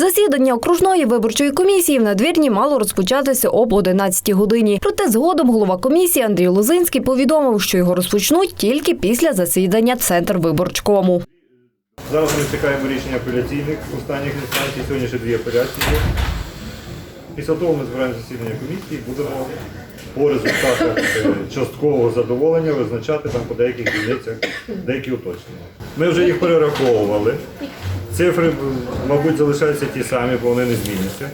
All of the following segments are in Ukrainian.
Засідання окружної виборчої комісії в надвірні мало розпочатися об 11 годині. Проте згодом голова комісії Андрій Лозинський повідомив, що його розпочнуть тільки після засідання Центр виборчкому. Зараз ми чекаємо рішення апеляційних останніх інстанцій. Сьогодні ще дві апеляції. Після того ми збираємо засідання комісії, будемо по результатах е, часткового задоволення визначати там по деяких дільницях деякі уточнення. Ми вже їх перераховували. Цифри, мабуть, залишаються ті самі, бо вони не зміняться.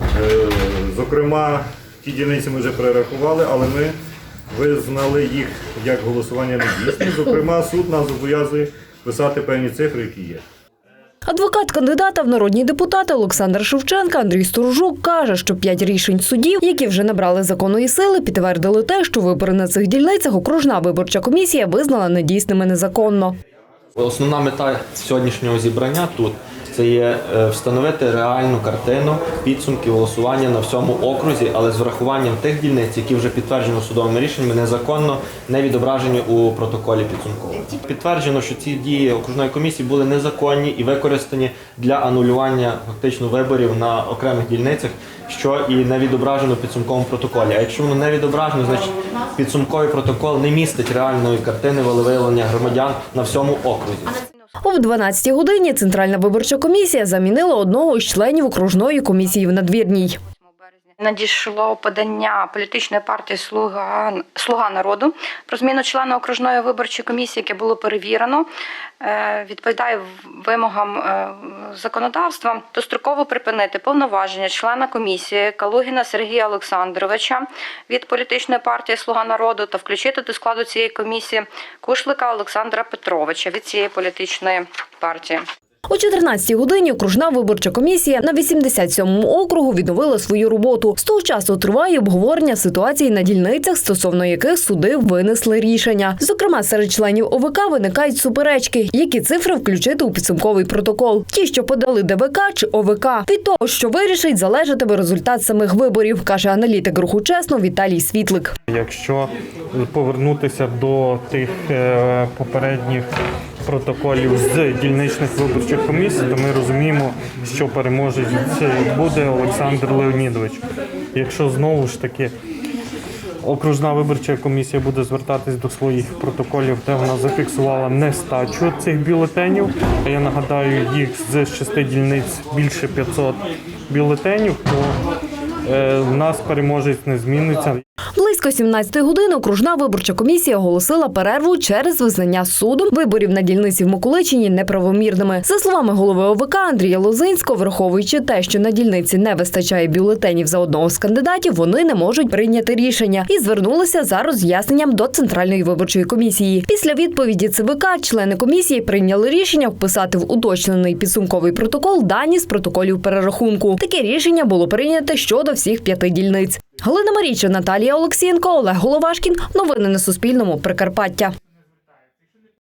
Е, Зокрема, ті дільниці ми вже перерахували, але ми визнали їх як голосування недійсні. Зокрема, суд нас зобов'язує писати певні цифри, які є. Адвокат кандидата в народні депутати Олександр Шевченка Андрій Сторожук каже, що п'ять рішень судів, які вже набрали законної сили, підтвердили те, що вибори на цих дільницях окружна виборча комісія визнала недійсними незаконно. Основна мета сьогоднішнього зібрання тут це є е, встановити реальну картину підсумків голосування на всьому окрузі, але з врахуванням тих дільниць, які вже підтверджено судовими рішеннями, незаконно не відображені у протоколі підсумкового. Підтверджено, що ці дії окружної комісії були незаконні і використані для анулювання фактично виборів на окремих дільницях, що і не відображено підсумковому протоколі. А якщо воно не відображено, значить підсумковий протокол не містить реальної картини волевиявлення громадян на всьому окрузі. Об 12 годині Центральна виборча комісія замінила одного із членів окружної комісії в надвірній. Надійшло подання політичної партії Слуга Слуга народу про зміну члена окружної виборчої комісії, яке було перевірено, е, відповідає вимогам е, законодавства, достроково припинити повноваження члена комісії Калугіна Сергія Олександровича від політичної партії Слуга народу та включити до складу цієї комісії Кушлика Олександра Петровича від цієї політичної партії. О 14 годині окружна виборча комісія на 87-му округу відновила свою роботу. З того часу триває обговорення ситуації на дільницях, стосовно яких суди винесли рішення. Зокрема, серед членів ОВК виникають суперечки, які цифри включити у підсумковий протокол. Ті, що подали ДВК чи ОВК. Від того, що вирішить, залежатиме результат самих виборів, каже аналітик руху чесно Віталій Світлик. Якщо повернутися до тих е, попередніх протоколів з дільничних виборчих комісій, то ми розуміємо, що переможець буде Олександр Леонідович. Якщо знову ж таки окружна виборча комісія буде звертатись до своїх протоколів, де вона зафіксувала нестачу цих бюлетенів, а я нагадаю, їх з шести дільниць більше 500 бюлетенів, то в нас переможець не зміниться. Близько 17 години окружна виборча комісія оголосила перерву через визнання судом виборів на дільниці в Миколичині неправомірними. За словами голови ОВК Андрія Лозинського, враховуючи те, що на дільниці не вистачає бюлетенів за одного з кандидатів, вони не можуть прийняти рішення і звернулися за роз'ясненням до центральної виборчої комісії. Після відповіді ЦВК члени комісії прийняли рішення вписати в уточнений підсумковий протокол дані з протоколів перерахунку. Таке рішення було прийнято щодо всіх п'яти дільниць. Галина Маріча, Наталія Олексієнко, Олег Головашкін. Новини на Суспільному. Прикарпаття.